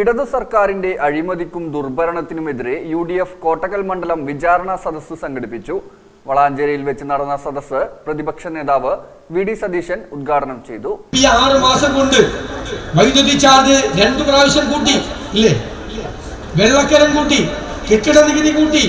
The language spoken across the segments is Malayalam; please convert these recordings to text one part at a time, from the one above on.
ഇടതു സർക്കാരിന്റെ അഴിമതിക്കും ദുർഭരണത്തിനുമെതിരെ യു ഡി എഫ് കോട്ടക്കൽ മണ്ഡലം വിചാരണ സദസ്സ് സംഘടിപ്പിച്ചു. വളാഞ്ചേരിയിൽ വെച്ച് നടന്ന സദസ്സ് പ്രതിപക്ഷ നേതാവ് വി ഡി സതീശൻ ഉദ്ഘാടനം ചെയ്തു. ഈ ആറ് മാസം കൊണ്ട് വൈദ്യുതി ചാർജ് രണ്ടു പ്രാവശ്യം കൂട്ടി വെള്ളക്കരം കൂട്ടി കെട്ടിട നികുതി കൂട്ടി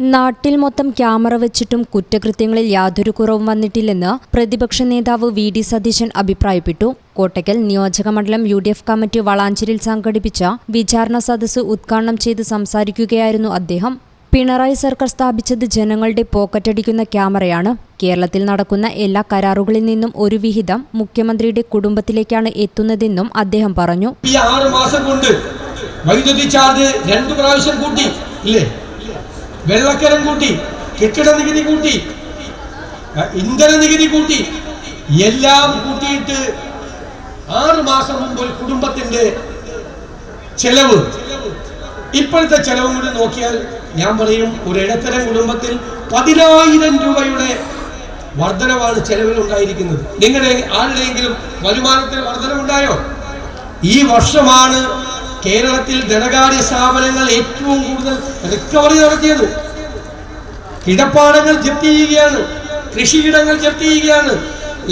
നാട്ടിൽ മൊത്തം ക്യാമറ വെച്ചിട്ടും കുറ്റകൃത്യങ്ങളിൽ യാതൊരു കുറവും വന്നിട്ടില്ലെന്ന് പ്രതിപക്ഷ നേതാവ് വി ഡി സതീശൻ അഭിപ്രായപ്പെട്ടു. കോട്ടയ്ക്കൽ നിയോജകമണ്ഡലം യു ഡി എഫ് കമ്മിറ്റി വളാഞ്ചേരിയിൽ സംഘടിപ്പിച്ച വിചാരണ സദസ്സ് ഉദ്ഘാടനം ചെയ്ത് സംസാരിക്കുകയായിരുന്നു അദ്ദേഹം. പിണറായി സർക്കാർ സ്ഥാപിച്ചത് ജനങ്ങളുടെ പോക്കറ്റടിക്കുന്ന ക്യാമറയാണ്. കേരളത്തിൽ നടക്കുന്ന എല്ലാ കരാറുകളിൽ നിന്നും ഒരു വിഹിതം മുഖ്യമന്ത്രിയുടെ കുടുംബത്തിലേക്കാണ് എത്തുന്നതെന്നും അദ്ദേഹം പറഞ്ഞു. ഈ ആറ് മാസം കൊണ്ട് വൈദ്യുതി ചാർജ് രണ്ട് പ്രാവശ്യം കൂട്ടി. വെള്ളക്കരം കൂട്ടി കെട്ടിട നികുതി കൂട്ടി ഇന്ധന നികുതി കൂട്ടി എല്ലാം കൂട്ടിയിട്ട് ആറു മാസം മുമ്പ് ഒരു കുടുംബത്തിന്റെ ചെലവ്. ഇപ്പോഴത്തെ ചെലവും കൂടി നോക്കിയാൽ ഞാൻ പറയും ഒരു ഇടത്തരം കുടുംബത്തിൽ പതിനായിരം രൂപയുടെ വർധനവാണ് ചെലവിൽ ഉണ്ടായിരിക്കുന്നത്. നിങ്ങളുടെ ആരുടെയെങ്കിലും വരുമാനത്തിൽ വർധനമുണ്ടായോ ഈ വർഷമാണ് കേരളത്തിൽ ധനകാര്യ സ്ഥാപനങ്ങൾ ഏറ്റവും കൂടുതൽ റിക്കവറി നടത്തിയത്. കിടപ്പാടങ്ങൾ ജപ്തി ചെയ്യുകയാണ്. കൃഷിയിടങ്ങൾ ജപ്തി ചെയ്യുകയാണ്.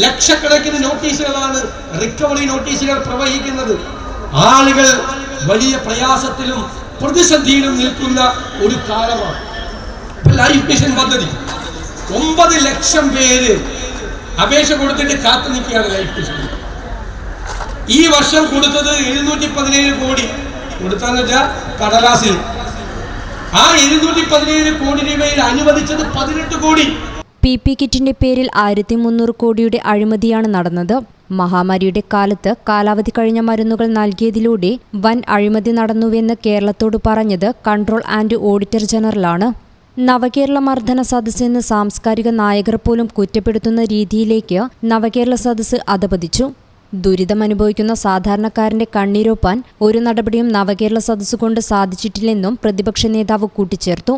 ലക്ഷക്കണക്കിന് നോട്ടീസുകളാണ് റിക്കവറി നോട്ടീസുകൾ പ്രവഹിക്കുന്നത്. ആളുകൾ വലിയ പ്രയാസത്തിലും പ്രതിസന്ധിയിലും നിൽക്കുന്ന ഒരു കാലമാണ്. ലൈഫ് മിഷൻ പദ്ധതി. ഒമ്പത് ലക്ഷം പേര് അപേക്ഷ കൊടുത്തിട്ട് കാത്തു നിൽക്കുകയാണ് ലൈഫ് മിഷൻ ഈ വർഷം കൊടുത്തത് എഴുന്നൂറ്റി പതിനേഴ് കോടി. കൊടുത്താന്ന് വെച്ചാൽ കടലാസിൽ. ആ എഴുന്നൂറ്റി പതിനേഴ് കോടി രൂപയിൽ അനുവദിച്ചത് പതിനെട്ട് കോടി. പി പി കിറ്റിന്റെ പേരിൽ ആയിരത്തി മുന്നൂറ് കോടിയുടെ അഴിമതിയാണ് നടന്നത്. മഹാമാരിയുടെ കാലത്ത് കാലാവധി കഴിഞ്ഞ മരുന്നുകൾ നൽകിയതിലൂടെ വൻ അഴിമതി നടന്നുവെന്ന് കേരളത്തോട് പറഞ്ഞത് കൺട്രോൾ ആൻഡ് ഓഡിറ്റർ ജനറലാണ്. നവകേരള മർദ്ദന സദസ്സെന്ന് സാംസ്കാരിക നായകർ പോലും കുറ്റപ്പെടുത്തുന്ന രീതിയിലേക്ക് നവകേരള സദസ്സ് അധപതിച്ചു. ദുരിതമനുഭവിക്കുന്ന സാധാരണക്കാരന്റെ കണ്ണീരൊപ്പാൻ ഒരു നടപടിയും നവകേരള സദസ് കൊണ്ട് സാധിച്ചിട്ടില്ലെന്നും പ്രതിപക്ഷ നേതാവ് കൂട്ടിച്ചേർത്തു.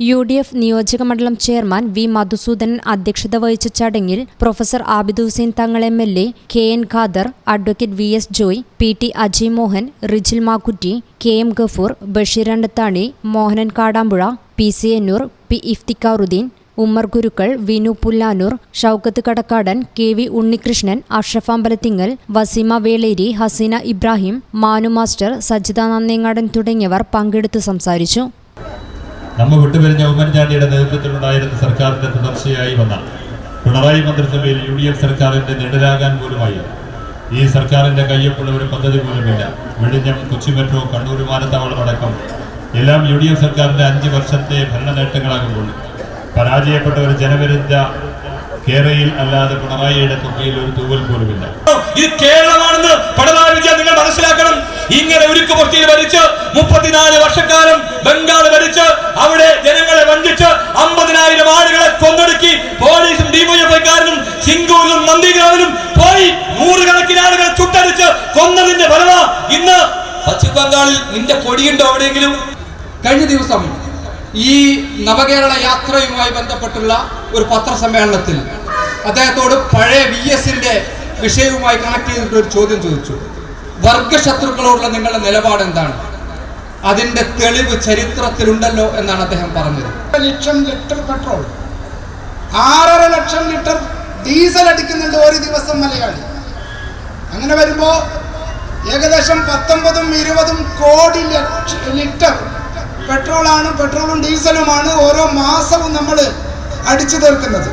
യു ഡി എഫ് നിയോജകമണ്ഡലം ചെയർമാൻ വി മധുസൂദനൻ അധ്യക്ഷത വഹിച്ച ചടങ്ങിൽ professor Abid Hussain Thangal M L A K N Khader advocate V S Joy P T Ajay Mohan Rijil Makkutty K M Gafoor Basheer Andathani Mohanan Kadampuzha P C Ennur P Iftikharuddin Ummer Gurukkal Vinu Pullanur Shoukath Kadakkadan K V Unnikrishnan Ashraf Ambalathingal Waseema Veleri Haseena Ibrahim Manu master Sajitha Nannengadan തുടങ്ങിയവർ പങ്കെടുത്ത് സംസാരിച്ചു. നമ്മ വിട്ടുപിരിഞ്ഞ ഉമ്മൻചാണ്ടിയുടെ നേതൃത്വത്തിലുണ്ടായിരുന്ന സർക്കാരിന്റെ തുടർച്ചയായി വന്ന പിണറായി മന്ത്രിസഭയിൽ യു ഡി എഫ് സർക്കാരിന്റെ നിഴലാകാൻ പോലുമായി ഈ സർക്കാരിന്റെ കയ്യൊപ്പുള്ള ഒരു പദ്ധതി പോലുമില്ല. വെളിഞ്ഞം കൊച്ചി മെട്രോ കണ്ണൂർ വിമാനത്താവളം അടക്കം എല്ലാം യു ഡി എഫ് സർക്കാരിന്റെ അഞ്ച് വർഷത്തെ ഭരണ നേട്ടങ്ങളാകുമ്പോൾ പരാജയപ്പെട്ട ഒരു ജനവിരുദ്ധ കേരളയിൽ അല്ലാതെ പിണറായിയുടെ തുകയിൽ ഒരു തൂവൽ പോലുമില്ല. ഇത് കേരളമാണെന്ന് പിണറായി വിജയൻ നിങ്ങൾ മനസ്സിലാക്കണം. ഇങ്ങനെ ഉരുക്കുപൊട്ടിയിൽ ഭരിച്ച് മുപ്പത്തിനാല് വർഷക്കാലം ബംഗാൾ ഭരിച്ച് അവിടെ ജനങ്ങളെ വഞ്ചിച്ച് അമ്പതിനായിരം ആളുകളെ കൊന്നൊടുക്കി പോലീസും ഡിവൈഎഫ്ഐക്കാരനും സിംഗൂരിലും നന്ദിഗ്രാമിലും പോയി നൂറുകണക്കിന് ആളുകളെ ചുട്ടടിച്ച് കൊന്നതിന്റെ ഫലമാ ഇന്ന് പശ്ചിമ ബംഗാളിൽ നിന്റെ കൊടിയുണ്ടോ എവിടെയെങ്കിലും കഴിഞ്ഞ ദിവസം ഈ നവകേരള യാത്രയുമായി ബന്ധപ്പെട്ടുള്ള ഒരു പത്രസമ്മേളനത്തിൽ അദ്ദേഹത്തോട് പഴയ വി എസിന്റെ വിഷയവുമായി കണക്ട് ചെയ്തിട്ട് ഒരു ചോദ്യം ചോദിച്ചു. വർഗശത്രുക്കളോടുള്ള നിങ്ങളുടെ നിലപാട് എന്താണ്? അതിന്റെ തെളിവ് ചരിത്രത്തിലുണ്ടല്ലോ എന്നാണ് അദ്ദേഹം പറഞ്ഞത്. ലക്ഷം ലിറ്റർ പെട്രോൾ ആറര ലക്ഷം ലിറ്റർ ഡീസൽ അടിക്കുന്നുണ്ട് ഒരു ദിവസം മലയാളി. അങ്ങനെ വരുമ്പോൾ ഏകദേശം പത്തൊമ്പതും ഇരുപതും കോടി ലിറ്റർ പെട്രോളാണ് പെട്രോളും ഡീസലുമാണ് ഓരോ മാസവും നമ്മൾ അടിച്ചു തീർക്കുന്നത്.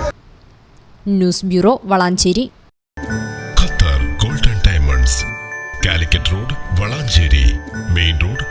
News bureau Valanchery. Qatar golden diamonds Calicut road Valanchery main road